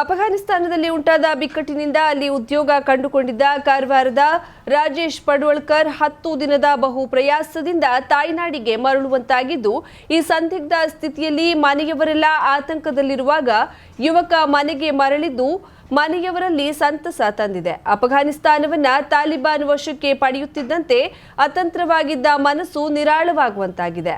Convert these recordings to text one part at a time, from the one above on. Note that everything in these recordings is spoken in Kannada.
ಅಫಘಾನಿಸ್ತಾನದಲ್ಲಿ ಉಂಟಾದ ಬಿಕ್ಕಟ್ಟಿನಿಂದ ಅಲ್ಲಿ ಉದ್ಯೋಗ ಕಂಡುಕೊಂಡಿದ್ದ ಕಾರವಾರದ ರಾಜೇಶ್ ಪಡ್ವಳ್ಕರ್ ಹತ್ತು ದಿನದ ಬಹು ಪ್ರಯಾಸದಿಂದ ತಾಯ್ನಾಡಿಗೆ ಮರಳುವಂತಾಗಿದ್ದು, ಈ ಸಂದಿಗ್ಧ ಸ್ಥಿತಿಯಲ್ಲಿ ಮನೆಯವರೆಲ್ಲ ಆತಂಕದಲ್ಲಿರುವಾಗ ಯುವಕ ಮನೆಗೆ ಮರಳಿದ್ದು, ಮನೆಯವರಲ್ಲಿ ಸಂತಸ ತಂದಿದೆ. ಅಫಘಾನಿಸ್ತಾನವನ್ನ ತಾಲಿಬಾನ್ ವಶಕ್ಕೆ ಪಡೆಯುತ್ತಿದ್ದಂತೆ ಅತಂತ್ರವಾಗಿದ್ದ ಮನಸ್ಸು ನಿರಾಳವಾಗುವಂತಾಗಿದೆ.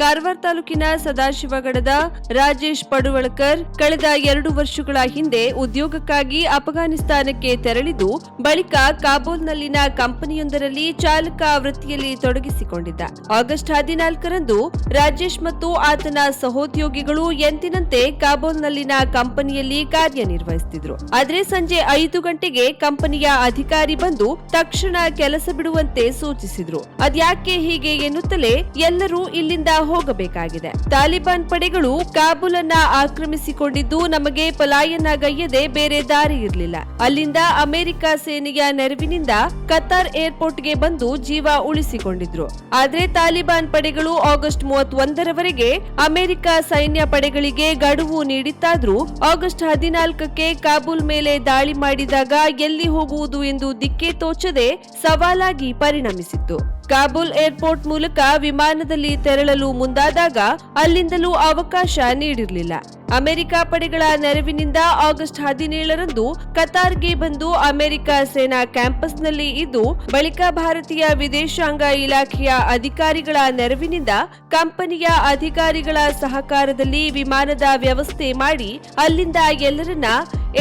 ಕಾರವಾರ ತಾಲೂಕಿನ ಸದಾಶಿವಗಡದ ರಾಜೇಶ್ ಪಡುವಳಕರ್ ಕಳೆದ ಎರಡು ವರ್ಷಗಳ ಹಿಂದೆ ಉದ್ಯೋಗಕ್ಕಾಗಿ ಅಫ್ಘಾನಿಸ್ತಾನಕ್ಕೆ ತೆರಳಿದ್ದು, ಬಳಿಕ ಕಾಬೂಲ್ನಲ್ಲಿನ ಕಂಪನಿಯೊಂದರಲ್ಲಿ ಚಾಲಕ ವೃತ್ತಿಯಲ್ಲಿ ತೊಡಗಿಸಿಕೊಂಡಿದ್ದ. ಆಗಸ್ಟ್ ಹದಿನಾಲ್ಕರಂದು ರಾಜೇಶ್ ಮತ್ತು ಆತನ ಸಹೋದ್ಯೋಗಿಗಳು ಎಂದಿನಂತೆ ಕಾಬೂಲ್ನಲ್ಲಿನ ಕಂಪನಿಯಲ್ಲಿ ಕಾರ್ಯನಿರ್ವಹಿಸುತ್ತಿದ್ದರು. ಆದರೆ ಸಂಜೆ ಐದು ಗಂಟೆಗೆ ಕಂಪನಿಯ ಅಧಿಕಾರಿ ಬಂದು ತಕ್ಷಣ ಕೆಲಸ ಬಿಡುವಂತೆ ಸೂಚಿಸಿದ್ರು. ಅದ್ಯಾಕೆ ಹೀಗೆ ಎನ್ನುತ್ತಲೇ ಎಲ್ಲರೂ ಇಲ್ಲಿಂದ ಹೋಗಬೇಕಾಗಿದೆ. ತಾಲಿಬಾನ್ ಪಡೆಗಳು ಕಾಬೂಲ್ ಅನ್ನ ಆಕ್ರಮಿಸಿಕೊಂಡಿದ್ದು ನಮಗೆ ಪಲಾಯನಗೈಯದೆ ಬೇರೆ ದಾರಿ ಇರಲಿಲ್ಲ. ಅಲ್ಲಿಂದ ಅಮೆರಿಕ ಸೇನೆಯ ನೆರವಿನಿಂದ ಕತಾರ್ ಏರ್ಪೋರ್ಟ್ಗೆ ಬಂದು ಜೀವ ಉಳಿಸಿಕೊಂಡಿದ್ರು. ಆದ್ರೆ ತಾಲಿಬಾನ್ ಪಡೆಗಳು ಆಗಸ್ಟ್ ಮೂವತ್ತೊಂದರವರೆಗೆ ಅಮೆರಿಕ ಸೈನ್ಯ ಪಡೆಗಳಿಗೆ ಗಡುವು ನೀಡಿತ್ತಾದ್ರೂ ಆಗಸ್ಟ್ ಹದಿನಾಲ್ಕಕ್ಕೆ ಕಾಬೂಲ್ ಮೇಲೆ ದಾಳಿ ಮಾಡಿದಾಗ ಎಲ್ಲಿ ಹೋಗುವುದು ಎಂದು ದಿಕ್ಕೇ ತೋಚದೆ ಸವಾಲಾಗಿ ಪರಿಣಮಿಸಿತ್ತು. ಕಾಬೂಲ್ ಏರ್ಪೋರ್ಟ್ ಮೂಲಕ ವಿಮಾನದಲ್ಲಿ ತೆರಳಲು ಮುಂದಾದಾಗ ಅಲ್ಲಿಂದಲೂ ಅವಕಾಶ ನೀಡಿರಲಿಲ್ಲ. ಅಮೆರಿಕ ಪಡೆಗಳ ನೆರವಿನಿಂದ ಆಗಸ್ಟ್ ಹದಿನೇಳರಂದು ಕತಾರ್ಗೆ ಬಂದು ಅಮೆರಿಕ ಸೇನಾ ಕ್ಯಾಂಪಸ್ನಲ್ಲಿ ಇದ್ದು, ಬಳಿಕ ಭಾರತೀಯ ವಿದೇಶಾಂಗ ಇಲಾಖೆಯ ಅಧಿಕಾರಿಗಳ ನೆರವಿನಿಂದ ಕಂಪನಿಯ ಅಧಿಕಾರಿಗಳ ಸಹಕಾರದಲ್ಲಿ ವಿಮಾನದ ವ್ಯವಸ್ಥೆ ಮಾಡಿ ಅಲ್ಲಿಂದ ಎಲ್ಲರನ್ನ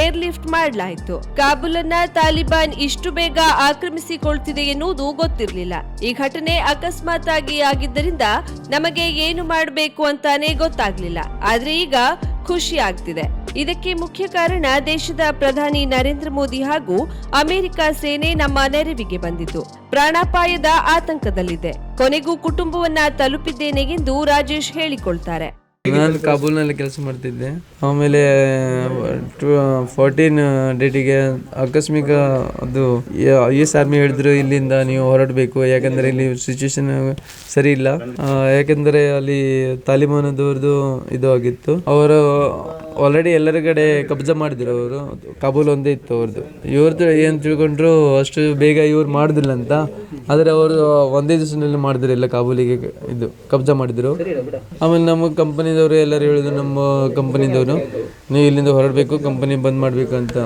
ಏರ್ಲಿಫ್ಟ್ ಮಾಡಲಾಯಿತು. ಕಾಬೂಲ್ ಅನ್ನ ತಾಲಿಬಾನ್ ಇಷ್ಟು ಬೇಗ ಆಕ್ರಮಿಸಿಕೊಳ್ತಿದೆ ಎನ್ನುವುದು ಗೊತ್ತಿರಲಿಲ್ಲ. ಈ ಘಟನೆ ಅಕಸ್ಮಾತ್ ಆಗಿ ಆಗಿದ್ದರಿಂದ ನಮಗೆ ಏನು ಮಾಡಬೇಕು ಅಂತಾನೆ ಗೊತ್ತಾಗ್ಲಿಲ್ಲ. ಆದ್ರೆ ಈಗ ಖುಷಿ ಆಗ್ತಿದೆ ಇದಕ್ಕೆ ಮುಖ್ಯ ಕಾರಣ ದೇಶದ ಪ್ರಧಾನಿ ನರೇಂದ್ರ ಮೋದಿ ಹಾಗೂ ಅಮೆರಿಕ ಸೇನೆ ನಮ್ಮ ನೆರವಿಗೆ ಬಂದಿತು ಪ್ರಾಣಾಪಾಯದ ಆತಂಕದಲ್ಲಿದೆ. ಕೊನೆಗೂ ಕುಟುಂಬವನ್ನ ತಲುಪಿದ್ದೇನೆ ಎಂದು ರಾಜೇಶ್ ಹೇಳಿಕೊಳ್ತಾರೆ. ನಾನು ಕಾಬೂಲ್ನಲ್ಲಿ ಕೆಲಸ ಮಾಡ್ತಿದ್ದೆ. ಆಮೇಲೆ ಫೋರ್ಟೀನ್ ಡೇಟಿಗೆ ಆಕಸ್ಮಿಕ ಅದು ಯು ಎಸ್ ಆರ್ಮಿ ಹೇಳಿದ್ರು ಇಲ್ಲಿಂದ ನೀವು ಹೊರಡಬೇಕು. ಯಾಕಂದರೆ ಇಲ್ಲಿ ಸಿಚುವೇಶನ್ ಸರಿ ಇಲ್ಲ. ಯಾಕೆಂದರೆ ಅಲ್ಲಿ ತಾಲಿಬಾನದವ್ರದ್ದು ಇದು ಆಗಿತ್ತು. ಅವರು ಆಲ್ರೆಡಿ ಎಲ್ಲರ ಕಡೆ ಕಬ್ಜ ಮಾಡಿದ್ರು ಅವರು. ಕಾಬೂಲ್ ಒಂದೇ ಇತ್ತು ಅವ್ರದ್ದು ಇವ್ರದ್ದು ಏನು ತಿಳ್ಕೊಂಡ್ರು, ಅಷ್ಟು ಬೇಗ ಇವ್ರು ಮಾಡಿದಿಲ್ಲ ಅಂತ. ಆದರೆ ಅವರು ಒಂದೇ ದಿವಸದಲ್ಲಿ ಮಾಡಿದ್ರು ಎಲ್ಲ ಕಾಬೂಲಿಗೆ ಇದು, ಕಬ್ಜ ಮಾಡಿದ್ರು. ಆಮೇಲೆ ನಮ್ಮ ಕಂಪನಿದವರು ಎಲ್ಲರೂ ಹೇಳಿದ್ರು ನಮ್ಮ ಕಂಪನಿದವರು ನೀವು ಇಲ್ಲಿಂದ ಹೊರಡಬೇಕು ಕಂಪನಿ ಬಂದ್ ಮಾಡಬೇಕು ಅಂತ.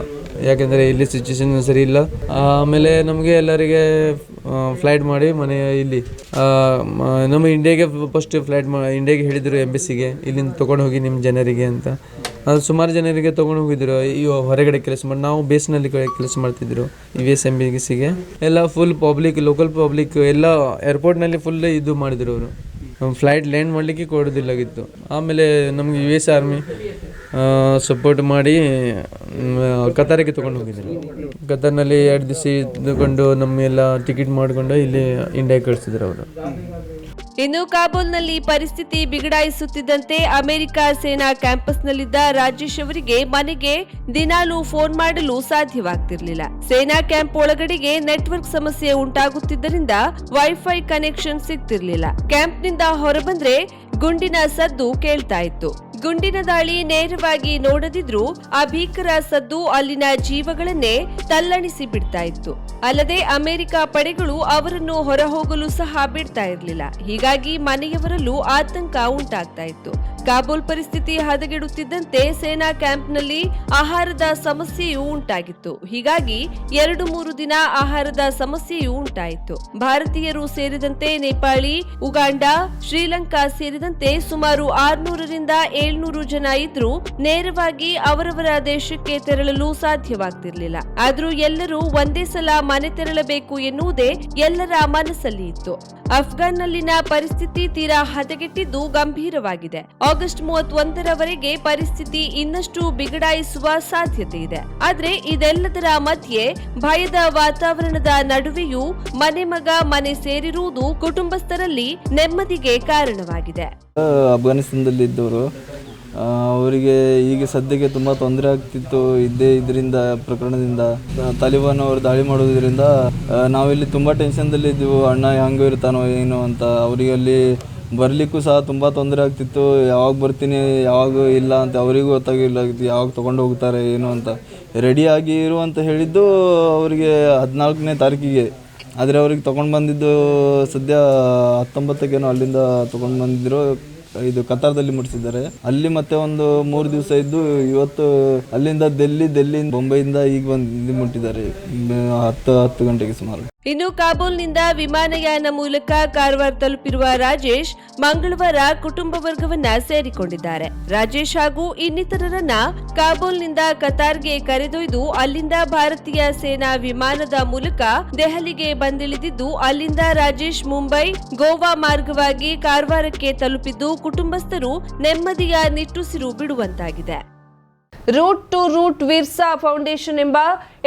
ಯಾಕೆಂದರೆ ಇಲ್ಲಿ ಸಿಚುವೇಶನ್ ಸರಿ ಇಲ್ಲ. ಆಮೇಲೆ ನಮಗೆ ಎಲ್ಲರಿಗೆ ಫ್ಲೈಟ್ ಮಾಡಿ ಮನೆ ಇಲ್ಲಿ ನಮ್ಮ ಇಂಡಿಯಾಗೆ ಫಸ್ಟ್ ಫ್ಲೈಟ್ ಮಾ ಇಂಡಿಯಾಗೆ ಹೇಳಿದರು ಎಂಬಸಿಗೆ ಇಲ್ಲಿಂದ ತೊಗೊಂಡು ಹೋಗಿ ನಿಮ್ಮ ಜನರಿಗೆ ಅಂತ. ಅದು ಸುಮಾರು ಜನರಿಗೆ ತೊಗೊಂಡು ಹೋಗಿದ್ರು. ಈ ಹೊರಗಡೆ ಕೆಲಸ ಮಾಡಿ, ನಾವು ಬೇಸ್ನಲ್ಲಿ ಕೆಲಸ ಮಾಡ್ತಿದ್ರು ವಿ ಎಸ್ ಎಂ ಬಿ ಸಿಗೆ ಎಲ್ಲ ಫುಲ್ ಪಬ್ಲಿಕ್ ಲೋಕಲ್ ಪಬ್ಲಿಕ್ ಎಲ್ಲ ಏರ್ಪೋರ್ಟ್ನಲ್ಲಿ ಫುಲ್ ಇದು ಮಾಡಿದ್ರು ಅವರು. ಫ್ಲೈಟ್ ಲ್ಯಾಂಡ್ ಮಾಡಲಿಕ್ಕೆ ಕೊಡೋದಿಲ್ಲಾಗಿತ್ತು ಆಮೇಲೆ ನಮಗೆ ಯು ಎಸ್ ಆರ್ಮಿ ಸಪೋರ್ಟ್ ಮಾಡಿ ಕತಾರಿಗೆ ತೊಗೊಂಡು ಹೋಗಿದ್ರು. ಕತಾರ್ನಲ್ಲಿ ಎರಡು ದಿವಸ ಇದ್ದುಕೊಂಡು ನಮ್ಮೆಲ್ಲ ಟಿಕೆಟ್ ಮಾಡಿಕೊಂಡು ಇಲ್ಲಿ ಇಂಡಿಯಾಗೆ ಕಳಿಸಿದ್ರು ಅವರು. ಇನ್ನು ಕಾಬೂಲ್ನಲ್ಲಿ ಪರಿಸ್ಥಿತಿ ಬಿಗಡಾಯಿಸುತ್ತಿದ್ದಂತೆ ಅಮೆರಿಕ ಸೇನಾ ಕ್ಯಾಂಪಸ್ನಲ್ಲಿದ್ದ ರಾಜೇಶ್ ಅವರಿಗೆ ಮನೆಗೆ ದಿನಾಲೂ ಫೋನ್ ಮಾಡಲು ಸಾಧ್ಯವಾಗ್ತಿರಲಿಲ್ಲ. ಸೇನಾ ಕ್ಯಾಂಪ್ ಒಳಗಡೆಗೆ ನೆಟ್ವರ್ಕ್ ಸಮಸ್ಯೆ ಉಂಟಾಗುತ್ತಿದ್ದರಿಂದ ವೈಫೈ ಕನೆಕ್ಷನ್ ಸಿಗ್ತಿರ್ಲಿಲ್ಲ. ಕ್ಯಾಂಪ್ನಿಂದ ಹೊರಬಂದ್ರೆ ಗುಂಡಿನ ಸದ್ದು ಕೇಳ್ತಾ ಇತ್ತು. ಗುಂಡಿನ ದಾಳಿ ನೇರವಾಗಿ ನೋಡದಿದ್ರೂ ಆ ಭೀಕರ ಸದ್ದು ಅಲ್ಲಿನ ಜೀವಗಳನ್ನೇ ತಲ್ಲಣಿಸಿ ಬಿಡ್ತಾ ಇತ್ತು. ಅಲ್ಲದೆ ಅಮೆರಿಕ ಪಡೆಗಳು ಅವರನ್ನು ಹೊರಹೋಗಲು ಸಹ ಬಿಡ್ತಾ ಇರಲಿಲ್ಲ. ಹೀಗಾಗಿ ಮನೆಯವರಲ್ಲೂ ಆತಂಕ ಉಂಟಾಗ್ತಾ ಇತ್ತು. ಕಾಬೂಲ್ ಪರಿಸ್ಥಿತಿ ಹದಗೆಡುತ್ತಿದ್ದಂತೆ ಸೇನಾ ಕ್ಯಾಂಪ್ನಲ್ಲಿ ಆಹಾರದ ಸಮಸ್ಯೆಯೂ ಉಂಟಾಗಿತ್ತು. ಹೀಗಾಗಿ ಎರಡು ಮೂರು ದಿನ ಆಹಾರದ ಸಮಸ್ಯೆಯೂ ಉಂಟಾಯಿತು. ಭಾರತೀಯರು ಸೇರಿದಂತೆ ನೇಪಾಳಿ, ಉಗಾಂಡ, ಶ್ರೀಲಂಕಾ ಸೇರಿದಂತೆ ಸುಮಾರು ಆರ್ನೂರರಿಂದ ಏಳ್ನೂರು ಜನ ಇದ್ರೂ ನೇರವಾಗಿ ಅವರವರ ದೇಶಕ್ಕೆ ತೆರಳಲು ಸಾಧ್ಯವಾಗ್ತಿರ್ಲಿಲ್ಲ. ಆದ್ರೂ ಎಲ್ಲರೂ ಒಂದೇ ಸಲ ಮನೆ ತೆರಳಬೇಕು ಎನ್ನುವುದೇ ಎಲ್ಲರ ಮನಸ್ಸಲ್ಲಿ ಇತ್ತು. ಅಫ್ಘಾನ್ನಲ್ಲಿನ ಪರಿಸ್ಥಿತಿ ತೀರಾ ಹದಗೆಟ್ಟಿದ್ದು ಗಂಭೀರವಾಗಿದೆ. ಆಗಸ್ಟ್ ಮೂವತ್ತೊಂದರವರೆಗೆ ಪರಿಸ್ಥಿತಿ ಇನ್ನಷ್ಟು ಬಿಗಡಾಯಿಸುವ ಸಾಧ್ಯತೆ ಇದೆ. ಆದರೆ ಇದೆಲ್ಲದರ ಮಧ್ಯೆ ಭಯದ ವಾತಾವರಣದ ನಡುವೆಯೂ ಮನೆ ಮಗ ಮನೆ ಸೇರಿರುವುದು ಕುಟುಂಬಸ್ಥರಲ್ಲಿ ನೆಮ್ಮದಿಗೆ ಕಾರಣವಾಗಿದೆ. ಅಫ್ಘಾನಿಸ್ತಾನದಲ್ಲಿ ಇದ್ದವರು ಅವರಿಗೆ ಈಗ ಸದ್ಯಕ್ಕೆ ತುಂಬ ತೊಂದರೆ ಆಗ್ತಿತ್ತು ಇದ್ದೇ ಇದರಿಂದ ಪ್ರಕರಣದಿಂದ. ತಾಲಿಬಾನ್ ಅವರು ದಾಳಿ ಮಾಡೋದ್ರಿಂದ ನಾವಿಲ್ಲಿ ತುಂಬ ಟೆನ್ಷನ್ದಲ್ಲಿ ಇದ್ದೀವಿ ಅಣ್ಣ ಹೆಂಗೆ ಇರ್ತಾನೋ ಏನು ಅಂತ, ಅವರಿಗೆ ಅಲ್ಲಿ ಬರಲಿಕ್ಕೂ ಸಹ ತುಂಬ ತೊಂದರೆ ಆಗ್ತಿತ್ತು. ಯಾವಾಗ ಬರ್ತೀನಿ, ಯಾವಾಗ ಇಲ್ಲ ಅಂತ ಅವರಿಗೂ ಗೊತ್ತಾಗಿಲ್ಲ ಯಾವಾಗ ತೊಗೊಂಡು ಹೋಗ್ತಾರೆ, ಏನು ಅಂತ. ರೆಡಿಯಾಗಿ ಇರು ಅಂತ ಹೇಳಿದ್ದು ಅವರಿಗೆ ಹದಿನಾಲ್ಕನೇ ತಾರೀಕಿಗೆ. ಆದರೆ ಅವ್ರಿಗೆ ತೊಗೊಂಡು ಬಂದಿದ್ದು ಸದ್ಯ ಹತ್ತೊಂಬತ್ತಕ್ಕೇನೋ ಅಲ್ಲಿಂದ ತೊಗೊಂಡು ಬಂದಿದ್ರು. ಇದು ಕತಾರದಲ್ಲಿ ಮುಟ್ಟಿಸಿದ್ದಾರೆ ಅಲ್ಲಿ ಮತ್ತೆ ಒಂದು ಮೂರು ದಿವಸ ಇದ್ದು ಇವತ್ತು ಅಲ್ಲಿಂದ ದೆಲ್ಲಿ ದೆಲ್ಲಿ ಬೊಂಬೈಯಿಂದ ಈಗ ಬಂದು ಮುಟ್ಟಿದ್ದಾರೆ. ಹತ್ತು ಹತ್ತು ಗಂಟೆಗೆ ಸುಮಾರು. ಇನ್ನು ಕಾಬೂಲ್ನಿಂದ ವಿಮಾನಯಾನ ಮೂಲಕ ಕಾರವಾರ ತಲುಪಿರುವ ರಾಜೇಶ್, ಮಂಗಳವಾರ ಕುಟುಂಬ ವರ್ಗವನ್ನ ಸೇರಿಕೊಂಡಿದ್ದಾರೆ. ರಾಜೇಶ್ ಹಾಗೂ ಇನ್ನಿತರರನ್ನ ಕಾಬೂಲ್ನಿಂದ ಕತಾರ್ಗೆ ಕರೆದೊಯ್ದು ಅಲ್ಲಿಂದ ಭಾರತೀಯ ಸೇನಾ ವಿಮಾನದ ಮೂಲಕ ದೆಹಲಿಗೆ ಬಂದಿಳಿದಿದ್ದು, ಅಲ್ಲಿಂದ ರಾಜೇಶ್ ಮುಂಬೈ, ಗೋವಾ ಮಾರ್ಗವಾಗಿ ಕಾರವಾರಕ್ಕೆ ತಲುಪಿದ್ದು ಕುಟುಂಬಸ್ಥರು ನೆಮ್ಮದಿಯ ನಿಟ್ಟುಸಿರು ಬಿಡುವಂತಾಗಿದೆ. Root to root Virsa foundation ಎಂಬ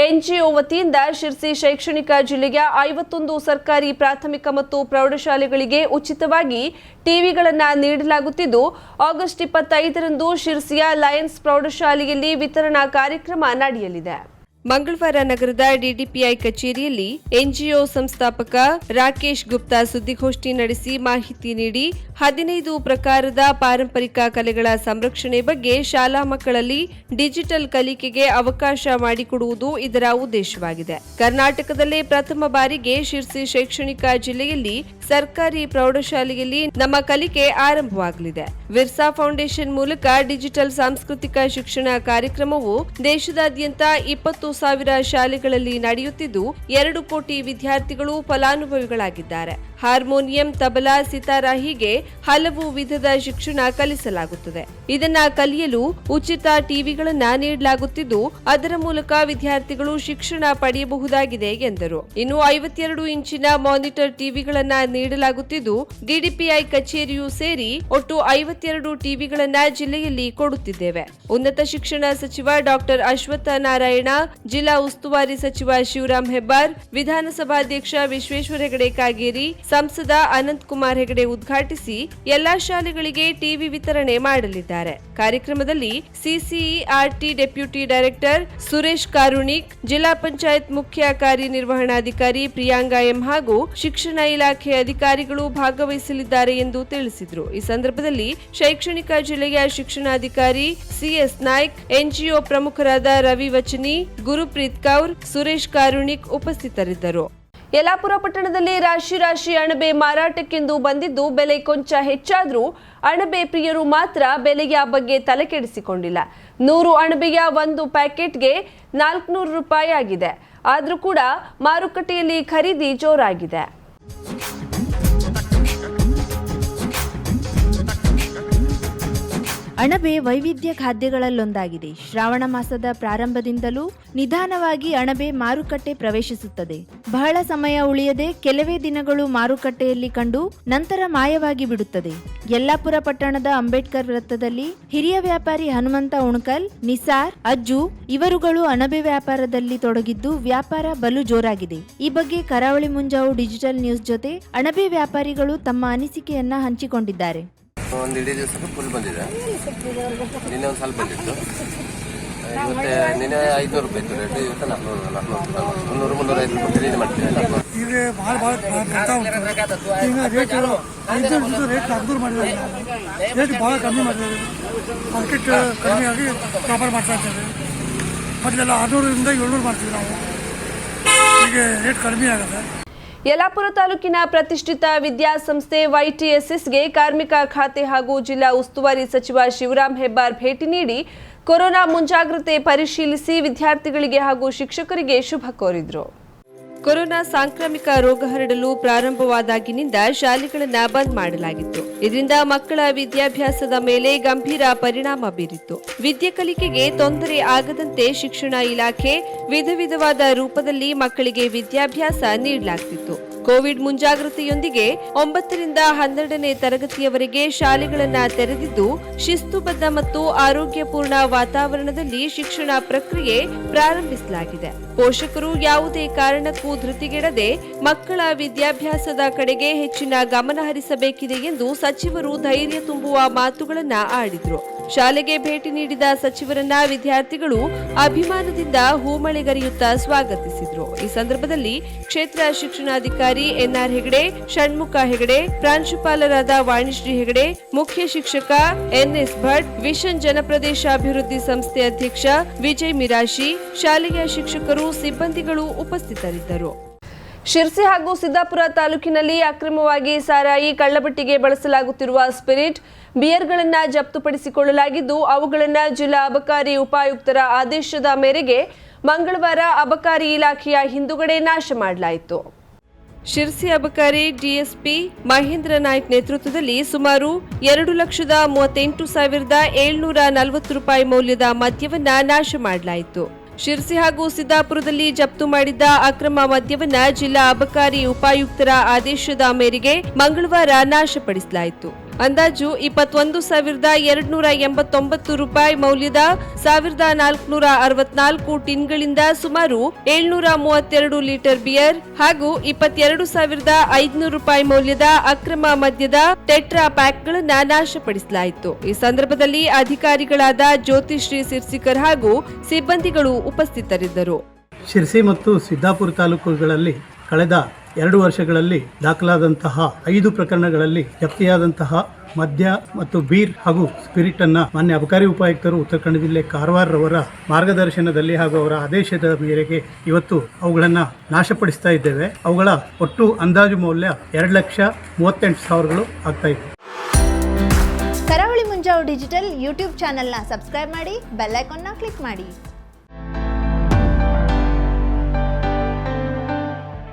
ಎನ್ಜಿಒ ವತಿಯಿಂದ ಶಿರ್ಸಿ ಶೈಕ್ಷಣಿಕ ಜಿಲ್ಲೆಯ ಐವತ್ತೊಂದು ಸರ್ಕಾರಿ ಪ್ರಾಥಮಿಕ ಮತ್ತು ಪ್ರೌಢಶಾಲೆಗಳಿಗೆ ಉಚಿತವಾಗಿ ಟಿವಿಗಳನ್ನು ನೀಡಲಾಗುತ್ತಿದ್ದು, ಆಗಸ್ಟ್ ಇಪ್ಪತ್ತೈದರಂದು ಶಿರ್ಸಿಯ ಲಯನ್ಸ್ ಪ್ರೌಢಶಾಲೆಯಲ್ಲಿ ವಿತರಣಾ ಕಾರ್ಯಕ್ರಮ ನಡೆಯಲಿದೆ. ಮಂಗಳವಾರ ನಗರದ ಡಿಡಿಪಿಐ ಕಚೇರಿಯಲ್ಲಿ ಎನ್ಜಿಒ ಸಂಸ್ಥಾಪಕ ರಾಕೇಶ್ ಗುಪ್ತಾ ಸುದ್ದಿಗೋಷ್ಠಿ ನಡೆಸಿ ಮಾಹಿತಿ ನೀಡಿ ಹದಿನೈದು ಪ್ರಕಾರದ ಪಾರಂಪರಿಕ ಕಲೆಗಳ ಸಂರಕ್ಷಣೆ ಬಗ್ಗೆ ಶಾಲಾ ಮಕ್ಕಳಲ್ಲಿ ಡಿಜಿಟಲ್ ಕಲಿಕೆಗೆ ಅವಕಾಶ ಮಾಡಿಕೊಡುವುದು ಇದರ ಉದ್ದೇಶವಾಗಿದೆ. ಕರ್ನಾಟಕದಲ್ಲೇ ಪ್ರಥಮ ಬಾರಿಗೆ ಶಿರ್ಸಿ ಶೈಕ್ಷಣಿಕ ಜಿಲ್ಲೆಯಲ್ಲಿ ಸರ್ಕಾರಿ ಪ್ರೌಢಶಾಲೆಯಲ್ಲಿ ನಮ್ಮ ಕಲಿಕೆ ಆರಂಭವಾಗಲಿದೆ. ವಿರ್ಸಾ ಫೌಂಡೇಶನ್ ಮೂಲಕ ಡಿಜಿಟಲ್ ಸಾಂಸ್ಕೃತಿಕ ಶಿಕ್ಷಣ ಕಾರ್ಯಕ್ರಮವು ದೇಶದಾದ್ಯಂತ ಇಪ್ಪತ್ತು ಸಾವಿರ ಶಾಲೆಗಳಲ್ಲಿ ನಡೆಯುತ್ತಿದ್ದು, ಎರಡು ಕೋಟಿ ವಿದ್ಯಾರ್ಥಿಗಳು ಫಲಾನುಭವಿಗಳಾಗಿದ್ದಾರೆ. ಹಾರ್ಮೋನಿಯಂ, ತಬಲಾ ಸಿತಾರ ಹೀಗೆ ಹಲವು ವಿಧದ ಶಿಕ್ಷಣ ಕಲಿಸಲಾಗುತ್ತದೆ. ಇದನ್ನ ಕಲಿಯಲು ಉಚಿತ ಟಿವಿಗಳನ್ನ ನೀಡಲಾಗುತ್ತಿದ್ದು, ಅದರ ಮೂಲಕ ವಿದ್ಯಾರ್ಥಿಗಳು ಶಿಕ್ಷಣ ಪಡೆಯಬಹುದಾಗಿದೆ ಎಂದರು. ಇನ್ನು ಐವತ್ತೆರಡು ಇಂಚಿನ ಮಾನಿಟರ್ ಟಿವಿಗಳನ್ನ ನೀಡಲಾಗುತ್ತಿದ್ದು ಡಿಡಿಪಿಐ ಕಚೇರಿಯೂ ಸೇರಿ ಒಟ್ಟು ಐವತ್ತೆರಡು ಟಿವಿಗಳನ್ನ ಜಿಲ್ಲೆಯಲ್ಲಿ ಕೊಡುತ್ತಿದ್ದೇವೆ. ಉನ್ನತ ಶಿಕ್ಷಣ ಸಚಿವ ಡಾಕ್ಟರ್ ಅಶ್ವತ್ಥ ನಾರಾಯಣ ಜಿಲ್ಲಾ ಉಸ್ತುವಾರಿ ಸಚಿವ ಶಿವರಾಮ್ ಹೆಬ್ಬಾರ್, ವಿಧಾನಸಭಾಧ್ಯಕ್ಷ ವಿಶ್ವೇಶ್ವರ ಹೆಗಡೆ ಕಾಗೇರಿ ಸಂಸದ ಅನಂತ್ ಕುಮಾರ್ ಹೆಗಡೆ ಉದ್ಘಾಟಿಸಿ ಎಲ್ಲಾ ಶಾಲೆಗಳಿಗೆ ಟಿವಿ ವಿತರಣೆ ಮಾಡಲಿದ್ದಾರೆ. ಕಾರ್ಯಕ್ರಮದಲ್ಲಿ CCERT deputy director Suresh Karunik, ಜಿಲ್ಲಾ ಪಂಚಾಯತ್ ಮುಖ್ಯ ಕಾರ್ಯನಿರ್ವಹಣಾಧಿಕಾರಿ ಪ್ರಿಯಾಂಗಾ ಎಂ ಹಾಗೂ ಶಿಕ್ಷಣ ಇಲಾಖೆ ಅಧಿಕಾರಿಗಳು ಭಾಗವಹಿಸಲಿದ್ದಾರೆ ಎಂದು ತಿಳಿಸಿದರು. ಈ ಸಂದರ್ಭದಲ್ಲಿ ಶೈಕ್ಷಣಿಕ ಜಿಲ್ಲೆಯ ಶಿಕ್ಷಣಾಧಿಕಾರಿ ಸಿಎಸ್ ನಾಯ್ಕ್, ಎನ್ಜಿಒ ಪ್ರಮುಖರಾದ ರವಿ ವಚನಿ, ಗುರುಪ್ರೀತ್ ಕೌರ್, ಸುರೇಶ್ ಕಾರುಣಿಕ್ ಉಪಸ್ಥಿತರಿದ್ದರು. ಯಲಾಪುರ ಪಟ್ಟಣದಲ್ಲಿ ರಾಶಿ ರಾಶಿ ಅಣಬೆ ಮಾರಾಟಕ್ಕೆಂದು ಬಂದಿದ್ದು ಬೆಲೆ ಕೊಂಚ ಹೆಚ್ಚಾದರೂ ಅಣಬೆ ಪ್ರಿಯರು ಮಾತ್ರ ಬೆಲೆಯ ಬಗ್ಗೆ ತಲೆಕೆಡಿಸಿಕೊಂಡಿಲ್ಲ. ನೂರು ಅಣಬೆಯ ಒಂದು ಪ್ಯಾಕೆಟ್ಗೆ ನಾಲ್ಕುನೂರು ರೂಪಾಯಿ ಆಗಿದೆ ಆದರೂ ಕೂಡ ಮಾರುಕಟ್ಟೆಯಲ್ಲಿ ಖರೀದಿ ಜೋರಾಗಿದೆ. ಅಣಬೆ ವೈವಿಧ್ಯ ಖಾದ್ಯಗಳಲ್ಲೊಂದಾಗಿದೆ. ಶ್ರಾವಣ ಮಾಸದ ಪ್ರಾರಂಭದಿಂದಲೂ ನಿಧಾನವಾಗಿ ಅಣಬೆ ಮಾರುಕಟ್ಟೆ ಪ್ರವೇಶಿಸುತ್ತದೆ. ಬಹಳ ಸಮಯ ಉಳಿಯದೆ ಕೆಲವೇ ದಿನಗಳು ಮಾರುಕಟ್ಟೆಯಲ್ಲಿ ಕಂಡು ನಂತರ ಮಾಯವಾಗಿ ಬಿಡುತ್ತದೆ. ಯಲ್ಲಾಪುರ ಪಟ್ಟಣದ ಅಂಬೇಡ್ಕರ್ ವೃತ್ತದಲ್ಲಿ ಹಿರಿಯ ವ್ಯಾಪಾರಿ ಹನುಮಂತ ಉಣಕಲ್, ನಿಸಾರ್, ಅಜ್ಜು ಇವರುಗಳು ಅಣಬೆ ವ್ಯಾಪಾರದಲ್ಲಿ ತೊಡಗಿದ್ದು ವ್ಯಾಪಾರ ಬಲು ಜೋರಾಗಿದೆ. ಈ ಬಗ್ಗೆ ಕರಾವಳಿ ಮುಂಜಾವು ಡಿಜಿಟಲ್ ನ್ಯೂಸ್ ಜೊತೆ ಅಣಬೆ ವ್ಯಾಪಾರಿಗಳು ತಮ್ಮ ಅನಿಸಿಕೆಯನ್ನ ಹಂಚಿಕೊಂಡಿದ್ದಾರೆ. ಒಂದು ಇಡೀ ದಿವಸಕ್ಕೆ ಫುಲ್ ಬಂದಿದೆ. ನಿನ್ನೆ ಒಂದು ಸ್ವಲ್ಪ ಬಂದಿತ್ತು. ಇವತ್ತೆ ನಿನ್ನೆ ಐದುನೂರು ರೂಪಾಯಿ ಇತ್ತು ರೇಟ್ ಇವತ್ತು ನಾಲ್ಕುನೂರು ಮುನ್ನೂರು ಮುನ್ನೂರ ಐದು ರೂಪಾಯಿ ಖರೀದಿ ಮಾಡ್ತೀವಿ ಈಗ ಭಾಳ ಭಾಳ ಈಗ ರೇಟ್ ಐದು ರೇಟ್ ನಾಲ್ಕುನೂರು ಮಾಡಿದ್ದಾರೆ. ರೇಟ್ ಭಾಳ ಕಮ್ಮಿ ಮಾಡಿದ್ದಾರೆ. ಮಾರ್ಕೆಟ್ ಕಮ್ಮಿಯಾಗಿ ಆಗಿ ವ್ಯಾಪಾರ ಮಾಡ್ತಾ ಇದ್ದೇವೆ ಮೊದಲೆಲ್ಲ ಆರುನೂರರಿಂದ ಏಳ್ನೂರು ಮಾಡ್ತೀವಿ ನಾವು. ಈಗ ರೇಟ್ ಕಡಿಮೆ ಆಗುತ್ತೆ ಯಲಾಪುರ ತಾಲೂಕಿನ ಪ್ರತಿಷ್ಠಿತ ವಿದ್ಯಾಸಂಸ್ಥೆ ವೈಟಿಎಸ್ಎಸ್ಗೆ ಕಾರ್ಮಿಕ ಖಾತೆ ಹಾಗೂ ಜಿಲ್ಲಾ ಉಸ್ತುವಾರಿ ಸಚಿವ ಶಿವರಾಮ್ ಹೆಬ್ಬಾರ್ ಭೇಟಿ ನೀಡಿ ಕೊರೋನಾ ಮುಂಜಾಗ್ರತೆ ಪರಿಶೀಲಿಸಿ ವಿದ್ಯಾರ್ಥಿಗಳಿಗೆ ಹಾಗೂ ಶಿಕ್ಷಕರಿಗೆ ಶುಭ ಕೋರಿದ್ರು. ಕೊರೋನಾ ಸಾಂಕ್ರಾಮಿಕ ರೋಗ ಹರಡಲು ಪ್ರಾರಂಭವಾದಾಗಿನಿಂದ ಶಾಲೆಗಳನ್ನು ಬಂದ್ ಮಾಡಲಾಗಿತ್ತು. ಇದರಿಂದ ಮಕ್ಕಳ ವಿದ್ಯಾಭ್ಯಾಸದ ಮೇಲೆ ಗಂಭೀರ ಪರಿಣಾಮ ಬೀರಿತ್ತು. ವಿದ್ಯೆ ಕಲಿಕೆಗೆ ತೊಂದರೆ ಆಗದಂತೆ ಶಿಕ್ಷಣ ಇಲಾಖೆ ವಿಧ ವಿಧವಾದ ರೂಪದಲ್ಲಿ ಮಕ್ಕಳಿಗೆ ವಿದ್ಯಾಭ್ಯಾಸ ನೀಡಲಾಗ್ತಿತ್ತು. ಕೋವಿಡ್ ಮುಂಜಾಗ್ರತೆಯೊಂದಿಗೆ ಒಂಬತ್ತರಿಂದ ಹನ್ನೆರಡನೇ ತರಗತಿಯವರೆಗೆ ಶಾಲೆಗಳನ್ನು ತೆರೆದಿದ್ದು, ಶಿಸ್ತುಬದ್ಧ ಮತ್ತು ಆರೋಗ್ಯಪೂರ್ಣ ವಾತಾವರಣದಲ್ಲಿ ಶಿಕ್ಷಣ ಪ್ರಕ್ರಿಯೆ ಪ್ರಾರಂಭಿಸಲಾಗಿದೆ. ಪೋಷಕರು ಯಾವುದೇ ಕಾರಣಕ್ಕೂ ಧೃತಿಗೆಡದೆ ಮಕ್ಕಳ ವಿದ್ಯಾಭ್ಯಾಸದ ಕಡೆಗೆ ಹೆಚ್ಚಿನ ಗಮನ ಹರಿಸಬೇಕಿದೆ ಎಂದು ಸಚಿವರು ಧೈರ್ಯ ತುಂಬುವ ಮಾತುಗಳನ್ನ ಆಡಿದ್ರು. ಶಾಲೆಗೆ ಭೇಟಿ ನೀಡಿದ ಸಚಿವರನ್ನ ವಿದ್ಯಾರ್ಥಿಗಳು ಅಭಿಮಾನದಿಂದ ಹೂಮಳೆಗರೆಯುತ್ತಾ ಸ್ವಾಗತಿಸಿದ್ರು. ಈ ಸಂದರ್ಭದಲ್ಲಿ ಕ್ಷೇತ್ರ ಶಿಕ್ಷಣಾಧಿಕಾರಿ ಎನ್ಆರ್ ಹೆಗಡೆ, ಷಣ್ಮುಖ ಹೆಗಡೆ, ಪ್ರಾಂಶುಪಾಲರಾದ ವಾಣಿಶ್ರೀ ಹೆಗಡೆ, ಮುಖ್ಯ ಶಿಕ್ಷಕ ಎನ್ಎಸ್ ಭಟ್, ವಿಷನ್ ಜನಪ್ರದೇಶ ಅಭಿವೃದ್ಧಿ ಸಂಸ್ಥೆ ಅಧ್ಯಕ್ಷ ವಿಜಯ್ ಮಿರಾಶಿ, ಶಾಲೆಯ ಶಿಕ್ಷಕರು ಸಿಬ್ಬಂದಿಗಳು ಉಪಸ್ಥಿತರಿದ್ದರು. ಶಿರ್ಸಿ ಹಾಗೂ ಸಿದ್ದಾಪುರ ತಾಲೂಕಿನಲ್ಲಿ ಅಕ್ರಮವಾಗಿ ಸಾರಾಯಿ ಕಳ್ಳಬಟ್ಟಿಗೆ ಬಳಸಲಾಗುತ್ತಿರುವ ಸ್ಪಿರಿಟ್ ಬಿಯರ್ಗಳನ್ನು ಜಪ್ತುಪಡಿಸಿಕೊಳ್ಳಲಾಗಿದ್ದು ಅವುಗಳನ್ನು ಜಿಲ್ಲಾ ಅಬಕಾರಿ ಉಪಾಯುಕ್ತರ ಆದೇಶದ ಮೇರೆಗೆ ಮಂಗಳವಾರ ಅಬಕಾರಿ ಇಲಾಖೆಯ ಹಿಂದುಗಡೆ ನಾಶ ಮಾಡಲಾಯಿತು. ಶಿರ್ಸಿ ಅಬಕಾರಿ ಡಿಎಸ್ಪಿ ಮಹೇಂದ್ರ ನಾಯ್ಕ್ ನೇತೃತ್ವದಲ್ಲಿ ಸುಮಾರು ಎರಡು ಲಕ್ಷದ ಮೂವತ್ತೆಂಟು ಸಾವಿರದ ಏಳ್ನೂರ ನಲವತ್ತು ರೂಪಾಯಿ ಮೌಲ್ಯದ ಮದ್ಯವನ್ನ ನಾಶ ಮಾಡಲಾಯಿತು. ಶಿರ್ಸಿ ಹಾಗೂ ಸಿದ್ದಾಪುರದಲ್ಲಿ ಜಪ್ತು ಮಾಡಿದ್ದ ಅಕ್ರಮ ಮದ್ಯವನ್ನ ಜಿಲ್ಲಾ ಅಬಕಾರಿ ಉಪಾಯುಕ್ತರ ಆದೇಶದ ಮೇರೆಗೆ ಮಂಗಳವಾರ ನಾಶಪಡಿಸಲಾಯಿತು. ಅಂದಾಜು ಇಪ್ಪತ್ತೊಂದು ಸಾವಿರದ ಎರಡ್ನೂರ ಎಂಬತ್ತೊಂಬತ್ತು ರೂಪಾಯಿ ಮೌಲ್ಯದ ಸಾವಿರದ ನಾಲ್ಕುನೂರ ಅರವತ್ನಾಲ್ಕು ಟಿನ್ಗಳಿಂದ ಸುಮಾರು ಏಳ್ನೂರ ಮೂವತ್ತೆರಡು ಲೀಟರ್ ಬಿಯರ್ ಹಾಗೂ ಇಪ್ಪತ್ತೆರಡು ಸಾವಿರದ ಐದುನೂರು ರೂಪಾಯಿ ಮೌಲ್ಯದ ಅಕ್ರಮ ಮದ್ಯದ ಟೆಟ್ರಾ ಪ್ಯಾಕ್ಗಳನ್ನು ನಾಶಪಡಿಸಲಾಯಿತು. ಈ ಸಂದರ್ಭದಲ್ಲಿ ಅಧಿಕಾರಿಗಳಾದ ಜ್ಯೋತಿಶ್ರೀ ಸಿರ್ಸಿಕರ್ ಹಾಗೂ ಸಿಬ್ಬಂದಿಗಳು ಉಪಸ್ಥಿತರಿದ್ದರು. ಶಿರ್ಸಿ ಮತ್ತು ಸಿದ್ದಾಪುರ ತಾಲೂಕುಗಳಲ್ಲಿ ಕಳೆದ ಎರಡು ವರ್ಷಗಳಲ್ಲಿ ದಾಖಲಾದಂತಹ ಐದು ಪ್ರಕರಣಗಳಲ್ಲಿ ಜಪ್ತಿಯಾದಂತಹ ಮದ್ಯ ಮತ್ತು ಬೀರ್ ಹಾಗೂ ಸ್ಪಿರಿಟ್ ಅನ್ನ ಮಾನ್ಯ ಅಬಕಾರಿ ಉಪಾಯುಕ್ತರು ಉತ್ತರ ಕನ್ನಡ ಜಿಲ್ಲೆ ಕಾರವಾರರವರ ಮಾರ್ಗದರ್ಶನದಲ್ಲಿ ಹಾಗೂ ಅವರ ಆದೇಶದ ಮೇರೆಗೆ ಇವತ್ತು ಅವುಗಳನ್ನು ನಾಶಪಡಿಸ್ತಾ ಇದ್ದೇವೆ. ಅವುಗಳ ಒಟ್ಟು ಅಂದಾಜು ಮೌಲ್ಯ ಎರಡು ಲಕ್ಷ ಮೂವತ್ತೆಂಟು ಸಾವಿರಗಳು ಆಗ್ತಾ ಇದೆ. ಕರಾವಳಿ ಮುಂಜಾವು ಡಿಜಿಟಲ್ ಯೂಟ್ಯೂಬ್ ಚಾನೆಲ್ನ ಸಬ್ಸ್ಕ್ರೈಬ್ ಮಾಡಿ ಬೆಲ್ಲೈಕಾನ್ನ ಕ್ಲಿಕ್ ಮಾಡಿ.